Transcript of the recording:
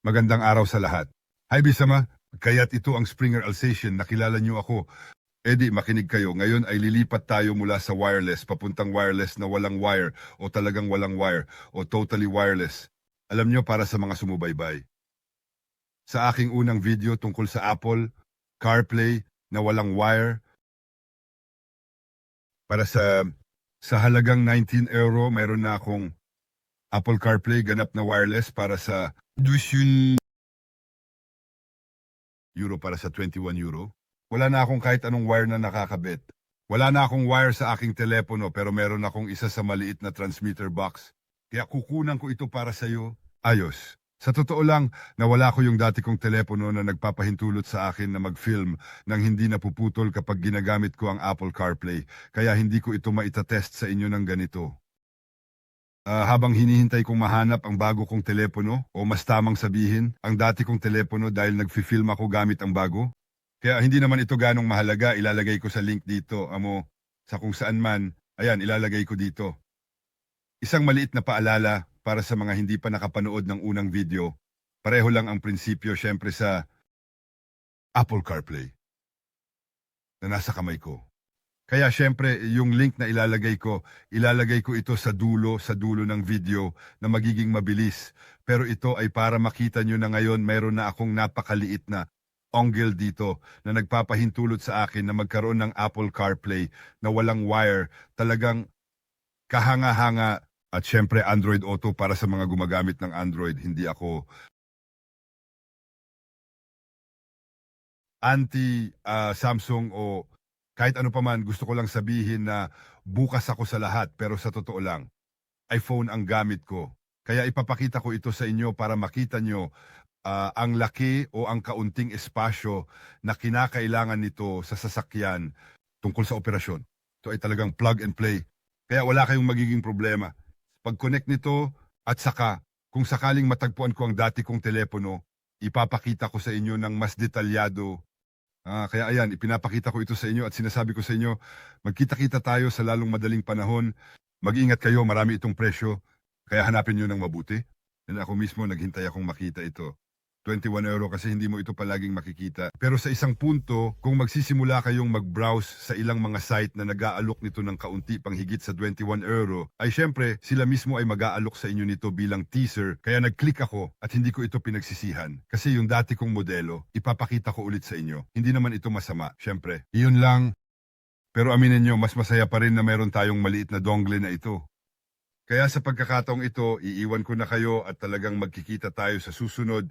Magandang araw sa lahat. Hi Bisama, kaya't ito ang Springer Alsatian, nakilala niyo ako. Eddie, makinig kayo. Ngayon ay lilipat tayo mula sa wireless papuntang wireless na walang wire o talagang walang wire o totally wireless. Alam niyo para sa mga sumubaybay. Sa aking unang video tungkol sa Apple, CarPlay na walang wire, para sa sa halagang 19 euro, meron na akong Apple CarPlay ganap na wireless para sa 21 euro para sa 21 euro. Wala na akong kahit anong wire na nakakabit. Wala na akong wire sa aking telepono pero meron akong isa sa maliit na transmitter box. Kaya kukunan ko ito para sa iyo. Ayos. Sa totoo lang, nawala ko yung dati kong telepono na nagpapahintulot sa akin na mag-film nang hindi napuputol kapag ginagamit ko ang Apple CarPlay. Kaya hindi ko ito maitatest sa inyo ng ganito. Ah, habang hinihintay kong mahanap ang bago kong telepono o mas tamang sabihin, ang dati kong telepono dahil nagfi-film ako gamit ang bago. Kaya hindi naman ito ganong mahalaga, ilalagay ko sa link dito, amo, sa kung saan man, ayan, ilalagay ko dito. Isang maliit na paalala para sa mga hindi pa nakapanood ng unang video, pareho lang ang prinsipyo syempre sa Apple CarPlay na nasa kamay ko. Kaya syempre, yung link na ilalagay ko, ilalagay ko ito sa dulo, sa dulo ng video na magiging mabilis. Pero ito ay para makita nyo na ngayon mayroon na akong napakaliit na ongle dito na nagpapahintulot sa akin na magkaroon ng Apple CarPlay na walang wire. Talagang kahanga-hanga at syempre Android Auto para sa mga gumagamit ng Android. Hindi ako anti-Samsung o kahit ano pa man, gusto ko lang sabihin na bukas ako sa lahat pero sa totoo lang, iPhone ang gamit ko. Kaya ipapakita ko ito sa inyo para makita nyo ah, ang laki o ang kaunting espasyo na kinakailangan nito sa sasakyan tungkol sa operasyon. Ito ay talagang plug and play. Kaya wala kayong magiging problema. Pag-connect nito at saka kung sakaling matagpuan ko ang dati kong telepono, ipapakita ko sa inyo ng mas detalyado Ah, kaya ayan, ipinapakita ko ito sa inyo at sinasabi ko sa inyo, magkita-kita tayo sa lalong madaling panahon. Mag-ingat kayo, marami itong presyo. Kaya hanapin nyo ng mabuti. And ako mismo, naghintay akong makita ito. 21 euro kasi hindi mo ito palaging makikita. Pero sa isang punto, kung magsisimula kayong mag-browse sa ilang mga site na nag-aalok nito ng kaunti pang higit sa 21 euro, ay syempre sila mismo ay mag-aalok sa inyo nito bilang teaser. Kaya nag-click ako at hindi ko ito pinagsisihan. Kasi yung dati kong modelo, ipapakita ko ulit sa inyo. Hindi naman ito masama, syempre. Iyon lang. Pero aminin nyo, mas masaya pa rin na meron tayong maliit na dongle na ito. Kaya sa pagkakataong ito, iiwan ko na kayo at talagang magkikita tayo sa susunod